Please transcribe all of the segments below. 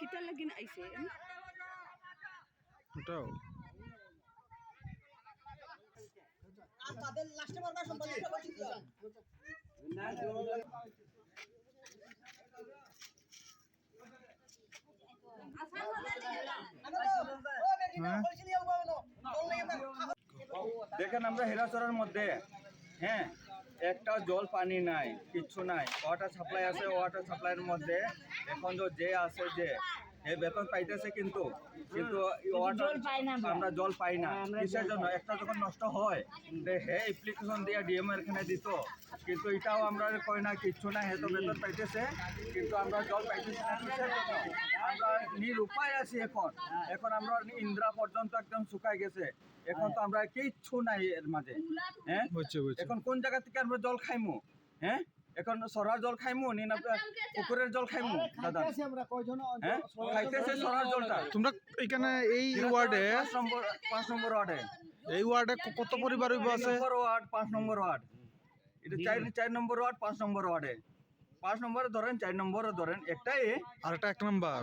কিতা লাগিন আইছে ওটাও দেখেন আমরা হেরাচরের মধ্যে হ্যাঁ একটা জল, পানি নাই, কিচ্ছু নাই। ওয়াটার সাপ্লাই আছে ওয়াটার সাপ্লাইয়ের মধ্যে এখন তো যে আছে যে এ বেতন পাইতেছে কিন্তু কিন্তু আমরা। জল পাই না। কিসের জন্য? একটা যখন নষ্ট হয় হে অ্যাপ্লিকেশন দিয়ে ডিএম এখানে দিত কিন্তু এটাও আমরা কই না কিচ্ছু না হে তো বেতন পাইতেছে কিন্তু আমরা জল পাইতেছি না কিসের জন্য? আমরা নিরুপায় আছি এখন। এখন আমরা ইন্দ্রা পর্যন্ত একদম শুকাই গেছে। এখন তো আমরা কিচ্ছু নাই এর মাঝে হ্যাঁ? এখন কোন জায়গা থেকে আমরা জল খাইমু হ্যাঁ? এখন সরার জল খাইমু নি না পুকুরের জল খাইমু দাদা? হ্যাঁ? খাইতেছে সরার জলটা। তোমরা এখানে এই ওয়ার্ডে পাঁচ নম্বর পাঁচ নম্বর ওয়ার্ডে। এই ওয়ার্ডে কত পরিবার হইব আছে? নম্বর ওয়ার্ড পাঁচ নম্বর ওয়ার্ড। এটা চার চার নম্বর ওয়ার্ড পাঁচ নম্বর ওয়ার্ডে। পাঁচ নম্বরে ধরেন চার নম্বরে ধরেন একটাই আর একটা এক নাম্বার।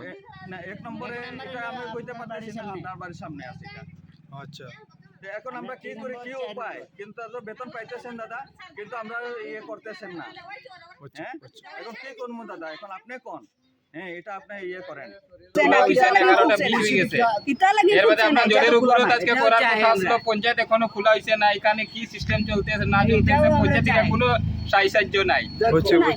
না এক নম্বরে এটা আমি কইতে পারতেছি না আপনার বাড়ির সামনে আছে এটা। আচ্ছা। এখন আমরা কি করি কি উপায়? কিন্তু তো বেতন পাইতেছেন দাদা কিন্তু আমরা ইয়ে করতেছেন না। হ্যাঁ? এখন কি করব দাদা? এখন আপনি কোন? হ্যাঁ এটা আপনি ইয়ে করেন। পঞ্চায়েত এখনও খোলা হয়েছে না এখানে কি সিস্টেম চলতেছে না চলতেছে পঞ্চায়েত কোনো সাহায্য সাহায্য নাই।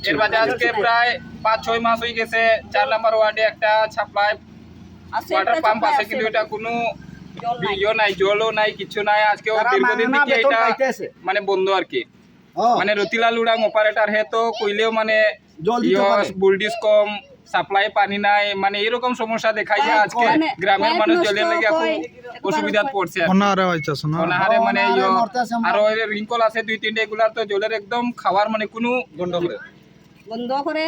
এর বাদে আজকে প্রায় পাঁচ ছয় মাস হয়ে গেছে চার নাম্বার ওয়ার্ডে একটা সাপ্লাই ওয়াটার পাম্প আছে কিন্তু এটা কোনো ইয়ে নাই জলও নাই কিছু নাই আজকে দীর্ঘদিন থেকে এটা মানে বন্ধ আর কি। মানে রতিলাল উড়াং অপারেটর হে তো কইলেও মানে বুলডিস কম সাপ্লাই পানি নাই মানে এরকম সমস্যা দেখাই যায় আজকে মানে গ্রামের মানুষ জলের লেগে খুব হয়, অসুবিধাত পড়ছে কি। অনারে না অনাহারে মানে ইয়ো আরও রিঙ্কল আছে দুই তিনটে এগুলার তো জলের একদম খাওয়ার মানে কোনো গন্ডগোল। বন্ধ করে